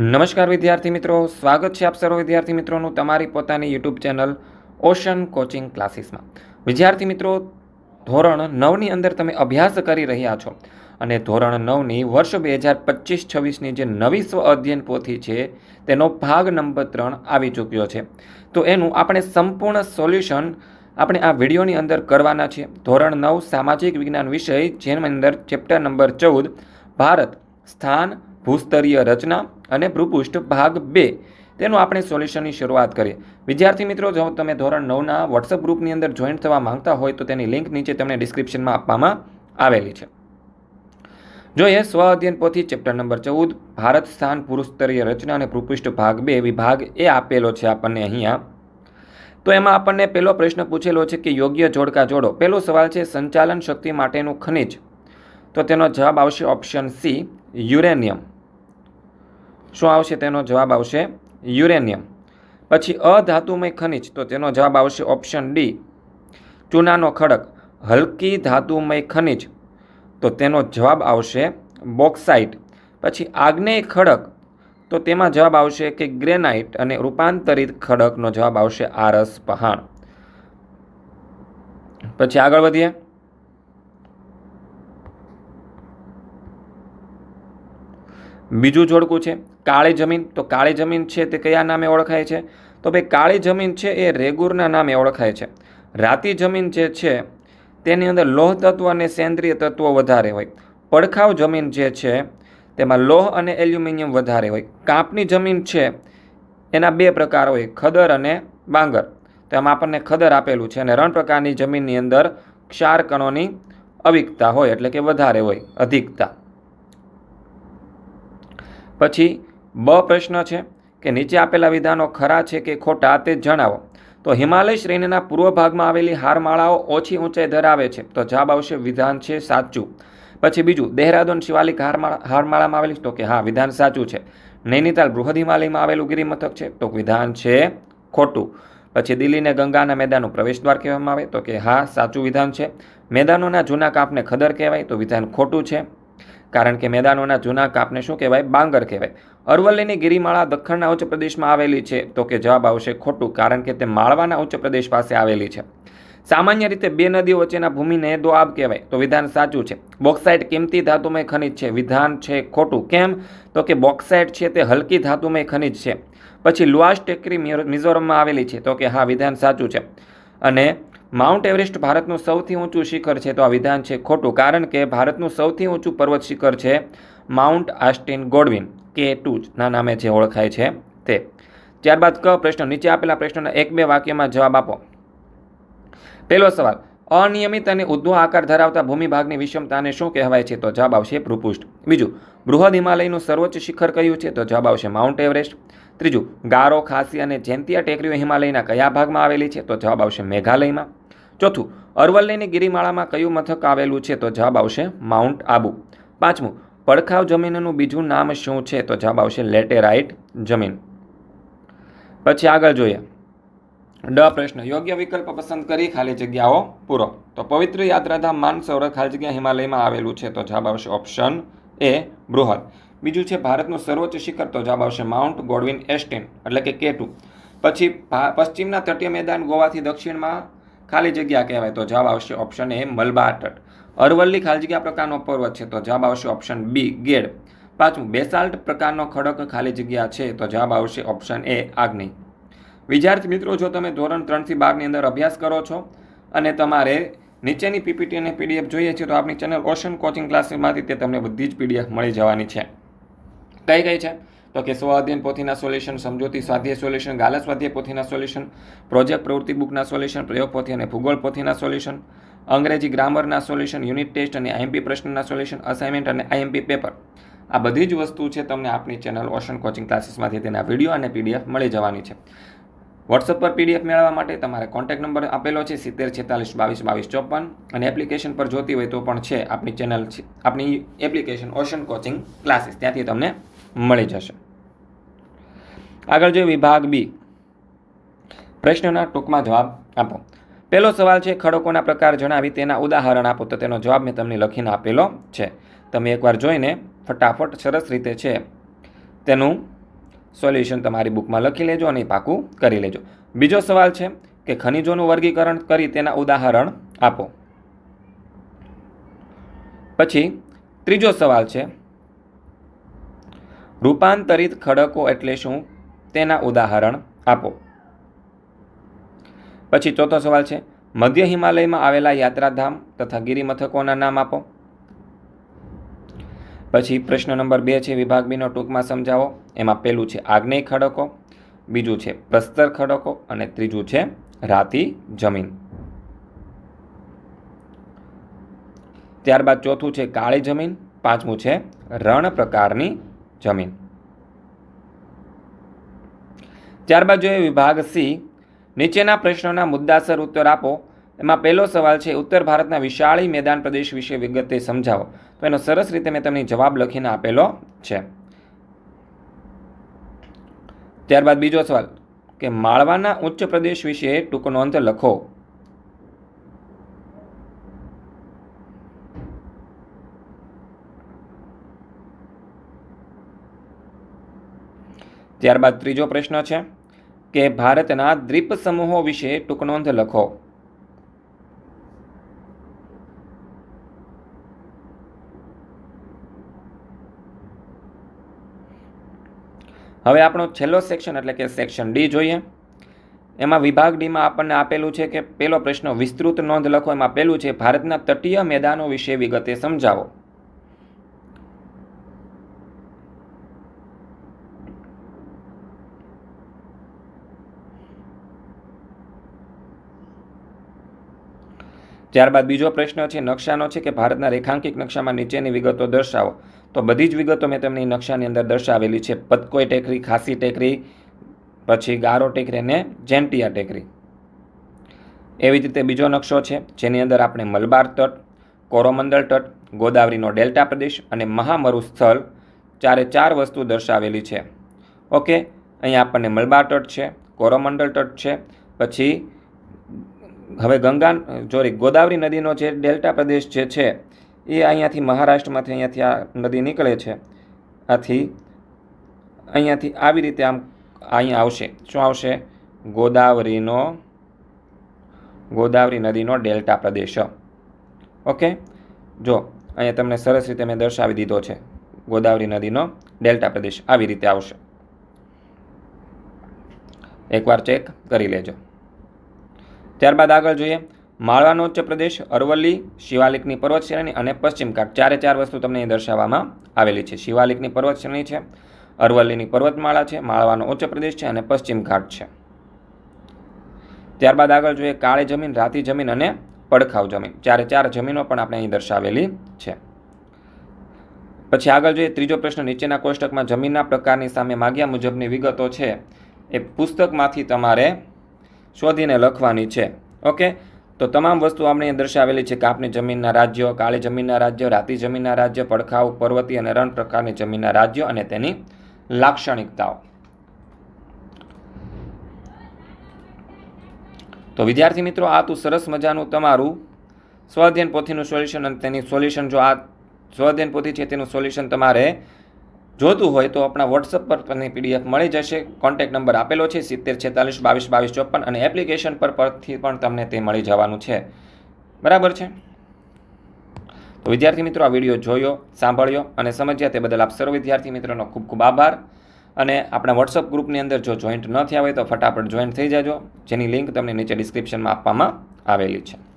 નમસ્કાર વિદ્યાર્થી મિત્રો, સ્વાગત છે આપ સર્વ વિદ્યાર્થી મિત્રોનું તમારી પોતાની યુટ્યુબ ચેનલ ઓશન કોચિંગ ક્લાસીસમાં. વિદ્યાર્થી મિત્રો, ધોરણ નવની અંદર તમે અભ્યાસ કરી રહ્યા છો અને ધોરણ નવની વર્ષ બે હજાર પચીસ છવ્વીસની જે નવી સ્વ અધ્યયન પોથી છે, તેનો ભાગ નંબર ત્રણ આવી ચૂક્યો છે. તો એનું આપણે સંપૂર્ણ સોલ્યુશન આપણે આ વિડીયોની અંદર કરવાના છીએ ધોરણ નવ સામાજિક વિજ્ઞાન વિષય, જેની અંદર ચેપ્ટર નંબર ચૌદ, ભારત, સ્થાન, ભૂસ્તરીય રચના અને ભૃપુષ્ઠ ભાગ બે. તેનું આપણે સોલ્યુશનની શરૂઆત કરીએ. વિદ્યાર્થી મિત્રો, જો તમે ધોરણ નવના વોટ્સઅપ ગ્રુપની અંદર જોઈન થવા માંગતા હોય તો તેની લિંક નીચે તમને ડિસ્ક્રિપ્શનમાં આપવામાં આવેલી છે. જોઈએ, સ્વ અધ્યયન પોથી ચેપ્ટર નંબર ચૌદ. ભારત સ્થાન પુરુષસ્તરીય રચના અને ભૂપૃષ્ઠ ભાગ બે વિભાગ એ આપેલો છે આપણને અહીંયા. તો એમાં આપણને પહેલો પ્રશ્ન પૂછેલો છે કે યોગ્ય જોડકા જોડો. પહેલો સવાલ છે, સંચાલન શક્તિ માટેનું ખનિજ. તો તેનો જવાબ આવશે ઓપ્શન સી યુરેનિયમ. શું આવશે? તેનો જવાબ આવશે યુરેનિયમ. પછી અધાતુમય ખનિજ, તો તેનો જવાબ આવશે ઓપ્શન ડી, ચૂનાનો ખડક. હલકી ધાતુમય ખનિજ, તો તેનો જવાબ આવશે બોક્સાઇટ. પછી આગ્નેય ખડક, તો તેમાં જવાબ આવશે કે ગ્રેનાઇટ અને રૂપાંતરિત ખડકનો જવાબ આવશે આરસ પહાણ. પછી આગળ વધીએ. બીજું જોડકું છે, કાળી જમીન. તો કાળી જમીન છે તે કયા નામે ઓળખાય છે? તો ભાઈ કાળી જમીન છે એ રેગુરના નામે ઓળખાય છે. રાતી જમીન જે છે તેની અંદર લોહ તત્વ અને સેન્દ્રિય તત્વો વધારે હોય. પડખાવ જમીન જે છે તેમાં લોહ અને એલ્યુમિનિયમ વધારે હોય. કાંપની જમીન છે એના બે પ્રકાર હોય, ખદર અને બાંગર. તો એમાં આપણને ખદર આપેલું છે અને રણ પ્રકારની જમીનની અંદર ક્ષાર કણોની અવિકતા હોય, એટલે કે વધારે હોય, અધિકતા. પછી બ પ્રશ્ન છે કે નીચે આપેલા વિધાનો ખરા છે કે ખોટા તે જણાવો. તો હિમાલય શ્રેણીના પૂર્વ ભાગમાં આવેલી હારમાળાઓ ઓછી ઊંચાઈ ધરાવે છે. તો જવાબ આવશે વિધાન છે સાચું. પછી બીજું, દેહરાદૂન શિવાલિક હારમાળા હારમાળામાં આવેલી તો કે હા, વિધાન સાચું છે. નૈનીતાલ બૃહદ હિમાલયમાં આવેલું ગિરિમથક છે. તો વિધાન છે ખોટું. પછી દિલ્હીને ગંગાના મેદાનનું પ્રવેશદ્વાર કહેવામાં આવે તો કે હા, સાચું વિધાન છે. મેદાનોના જૂના કાપને ખદર કહેવાય તો વિધાન ખોટું છે. કારણ કે મેદાનોના જૂના કાપને શું કહેવાય? બાંગર કહેવાય. અરવલ્લીની ગિરિમાળા દક્ષિણના ઉચ્ચ પ્રદેશમાં આવેલી છે. તો કે જવાબ આવશે ખોટું, કારણ કે તે માળવાના ઉચ્ચ પ્રદેશ પાસે આવેલી છે. સામાન્ય રીતે બે નદીઓ વચ્ચેના ભૂમિને દોઆબ કહેવાય. તો વિધાન સાચું છે. બોક્સાઇટ કિંમતી ધાતુમય ખનિજ છે. વિધાન છે ખોટું. કેમ? તો કે બોક્સાઇટ છે તે હલકી ધાતુમય ખનિજ છે. પછી લુઆસ ટેકરી મિઝોરમમાં આવેલી છે. તો કે હા, વિધાન સાચું છે. અને માઉન્ટ એવરેસ્ટ ભારતનું સૌથી ઊંચું શિખર છે તો આ વિધાન છે ખોટું, કારણ કે ભારતનું સૌથી ઊંચું પર્વત શિખર છે માઉન્ટ આસ્ટિન ગોડવિન, કે ટુ ના નામે જે ઓળખાય છે તે. ત્યારબાદ ક પ્રશ્ન, નીચે આપેલા પ્રશ્નના એક બે વાક્યમાં જવાબ આપો. પહેલો સવાલ, અનિયમિત અને ઉદ્ધવ આકાર ધરાવતા ભૂમિભાગની વિષમતાને શું કહેવાય છે? તો જવાબ આવશે ભૂપૃષ્ઠ. બીજું, બૃહદ હિમાલયનું સર્વોચ્ચ શિખર કયું છે? તો જવાબ આવશે માઉન્ટ એવરેસ્ટ. ત્રીજું, ગારો, ખાસી અને જેન્તિયા ટેકરીઓ હિમાલયના કયા ભાગમાં આવેલી છે? તો જવાબ આવશે મેઘાલયમાં. ચોથું, અરવલ્લીની ગિરિમાળામાં કયું મથક આવેલું છે તો જવાબ આવશે માઉન્ટ આબુ. પાંચમું, પડખાવ જમીનનું બીજું નામ શું છે તો જવાબ આવશે લેટેરાઇટ જમીન. પછી આગળ જોઈએ. ડ પ્રશ્ન, યોગ્ય વિકલ્પ પસંદ કરી ખાલી જગ્યાઓ પૂરો. તો પવિત્ર યાત્રાધામ માનસરોવર ખાલી જગ્યા હિમાલયમાં આવેલું છે તો જવાબ આવશે ઓપ્શન એ, બૃહદ. બીજું છે, ભારતનું સર્વોચ્ચ શિખર તો જવાબ આવશે માઉન્ટ ગોડવિન એસ્ટેન, એટલે કે કે પછી પશ્ચિમના તટીય મેદાન ગોવાથી દક્ષિણમાં ખાલી જગ્યા કહેવાય તો જવાબ આવશે ઓપ્શન એ મલબાર તટ અરવલ્લી ખાલી જગ્યા પ્રકારનો પર્વત છે તો જવાબ આવશે ઓપ્શન બી ગેડ. પાંચમું, બેસાલ્ટ પ્રકારનો ખડક ખાલી જગ્યા છે તો જવાબ આવશે ઓપ્શન એ આગ્નેય. વિદ્યાર્થી મિત્રો, જો તમે ધોરણ ત્રણથી બારની અંદર અભ્યાસ કરો છો અને તમારે નીચેની પીપીટી અને પીડીએફ જોઈએ છે તો આપણી ચેનલ ઓશન કોચિંગ ક્લાસીસમાંથી તે તમને બધી જ પીડીએફ મળી જવાની છે. કઈ કઈ છે? તો કે સ્વાધ્યન પોથીના સોલ્યુશન, સમજૂતી સ્વાધ્યાય સોલ્યુશન, ગાલા સ્વાધ્યાય પોથીના સોલ્યુશન, પ્રોજેક્ટ પ્રવૃત્તિ બુકના સોલ્યુશન, પ્રયોગ પોથી અને ભૂગોળ પોથીના સોલ્યુશન, અંગ્રેજી ગ્રામરના સોલ્યુશન, યુનિટ ટેસ્ટ અને આઈએમપી પ્રશ્નના સોલ્યુશન અસાઇનમેન્ટ અને આઈએમપી પેપર આ બધી જ વસ્તુ છે તમને આપણી ચેનલ ઓશન કોચિંગ ક્લાસીસમાંથી તેના વીડિયો અને પીડીએફ મળી જવાની છે. વોટ્સઅપ પર પીડીએફ મેળવવા માટે તમારે કોન્ટેક્ટ નંબર આપેલો છે સિત્તેર છેતાલીસ બાવીસ બાવીસ ચોપન અને એપ્લિકેશન પર જોતી હોય તો પણ છે આપણી ચેનલ આપણી એપ્લિકેશન ઓશન કોચિંગ ક્લાસીસ ત્યાંથી તમને મળી જશે. આગળ જોઈએ વિભાગ બી. પ્રશ્નના ટૂંકમાં જવાબ આપો. પહેલો સવાલ છે, ખડકોના પ્રકાર જણાવી તેના ઉદાહરણ આપો. તો તેનો જવાબ મેં તમને લખીને આપેલો છે. તમે એકવાર જોઈને ફટાફટ સરસ રીતે છે, તેનું સોલ્યુશન તમારી બુકમાં લખી લેજો અને પાકું કરી લેજો. બીજો સવાલ છે કે ખનિજોનું વર્ગીકરણ કરી તેના ઉદાહરણ આપો. પછી ત્રીજો સવાલ છે, રૂપાંતરિત ખડકો એટલે શું? તેના ઉદાહરણ આપો. પછી ચોથો સવાલ છે, મધ્ય હિમાલયમાં આવેલા યાત્રાધામ તથા ગિરિમથકોના નામ આપો. પછી પ્રશ્ન નંબર બે છે વિભાગ બીનો ટૂંકમાં સમજાવો. એમાં પહેલું છે, આગ્નેય ખડકો, બીજું છે, પ્રસ્તર ખડકો અને ત્રીજું છે, રાતી જમીન. ત્યારબાદ ચોથું છે, કાળી જમીન, પાંચમું છે, રણ પ્રકારની જમીન. ત્યારબાદ જોઈએ વિભાગ સી નીચેના પ્રશ્નોના મુદ્દાસર ઉત્તર આપો, એમાં પહેલો સવાલ છે, ઉત્તર ભારતના વિશાળી મેદાન પ્રદેશ વિશે વિગતે સમજાવો. તો એનો સરસ રીતે મેં તમને જવાબ લખીને આપેલો છે. ત્યારબાદ બીજો સવાલ, કે માળવાના ઉચ્ચ પ્રદેશ વિશે ટૂંક નોંધ લખો. ત્યારબાદ ત્રીજો પ્રશ્ન છે કે ભારતના દ્વીપ સમૂહો વિશે ટૂંક નોંધ લખો. હવે આપણો છેલ્લો સેક્શન એટલે કે સેક્શન ડી જોઈએ. એમાં વિભાગ ડીમાં આપણને આપેલું છે કે પહેલો પ્રશ્ન વિસ્તૃત નોંધ લખો. એમાં પહેલું છે, ભારતના તટીય મેદાનો વિશે વિગતે સમજાવો. ત્યારબાદ બીજો પ્રશ્ન છે, નકશાનો છે કે ભારતના રેખાંકિત નકશામાં નીચેની વિગતો દર્શાવો. તો બધી જ વિગતો મેં તમને નકશાની અંદર દર્શાવેલી છે. પતકોઈ ટેકરી, ખાસી ટેકરી, પછી ગારો ટેકરી અને જેન્ટિયા ટેકરી. એવી જ રીતે બીજો નકશો છે, જેની અંદર આપણે મલબાર તટ કોરોમંડળ તટ, ગોદાવરીનો ડેલ્ટા પ્રદેશ અને મહામરુ સ્થળ ચારે ચાર વસ્તુ દર્શાવેલી છે. ઓકે, અહીંયા આપણને મલબાર તટ છે કોરોમંડળ તટ છે, પછી હવે ગંગા સોરી ગોદાવરી નદીનો જે ડેલ્ટા પ્રદેશ જે છે, એ અહીંયાથી મહારાષ્ટ્રમાંથી અહીંયાથી આ નદી નીકળે છે. આથી અહીંયાથી આવી રીતે આમ અહીંયા આવશે. શું આવશે? ગોદાવરીનો, ગોદાવરી નદીનો ડેલ્ટા પ્રદેશ. ઓકે? જો, અહીંયા તમને સરસ રીતે મેં દર્શાવી દીધો છે. ગોદાવરી નદીનો ડેલ્ટા પ્રદેશ આવી રીતે આવશે. એકવાર ચેક કરી લેજો. ત્યારબાદ આગળ જોઈએ. માળવાનો ઉચ્ચ પ્રદેશ, અરવલ્લી, શિવાલિકની પર્વત શ્રેણી અને પશ્ચિમ ઘાટ. ચારે ચાર વસ્તુ તમને દર્શાવવામાં આવેલી છે. શિવાલિકની પર્વત શ્રેણી છે, અરવલ્લીની પર્વતમાળા છે, માળવાનો ઉચ્ચ પ્રદેશ છે અને પશ્ચિમ ઘાટ છે. ત્યારબાદ આગળ જોઈએ કાળી જમીન, રાતી જમીન અને પડખાવ જમીન. ચારે ચાર જમીનો પણ આપણે અહીં દર્શાવેલી છે. પછી આગળ જોઈએ ત્રીજો પ્રશ્ન. નીચેના કોષ્ટકમાં જમીનના પ્રકારની સામે માગ્યા મુજબની વિગતો છે. એ પુસ્તકમાંથી તમારે શોધીને લખવાની છે. ઓકે તો તમામ વસ્તુ આપણે દર્શાવેલી છે કાપની જમીનના રાજ્યો, કાળી જમીનના રાજ્યો, રાતી જમીનના રાજ્ય પડખાવ પર્વતી અને રણ પ્રકારની જમીનના રાજ્યો અને તેની લાક્ષણિકતાઓ. તો વિદ્યાર્થી મિત્રો, આ તું સરસ મજાનું તમારું સ્વઅધ્યયન પોથીનું સોલ્યુશન અને તેની સોલ્યુશન જો આ સ્વઅધ્યયન પોથી છે તેનું સોલ્યુશન તમારે જોતું હોય તો આપણા વોટ્સઅપ પર તમને પીડીએફ મળી જશે. કોન્ટેક્ટ નંબર આપેલો છે સિત્તેર છેતાલીસ બાવીસ બાવીસ ચોપન અને એપ્લિકેશન પર પરથી પણ તમને તે મળી જવાનું છે. બરાબર છે? તો વિદ્યાર્થી મિત્રો, આ વીડિયો જોયો, સાંભળ્યો અને સમજ્યા તે બદલ આપ સર્વ વિદ્યાર્થી મિત્રોનો ખૂબ ખૂબ આભાર. અને આપણા વોટ્સઅપ ગ્રુપની અંદર જો જોઈન્ટ ન થયા હોય તો ફટાફટ જોઈન્ટ થઈ જાજો. જેની લિંક તમને નીચે ડિસ્ક્રિપ્શનમાં આપવામાં આવેલી છે.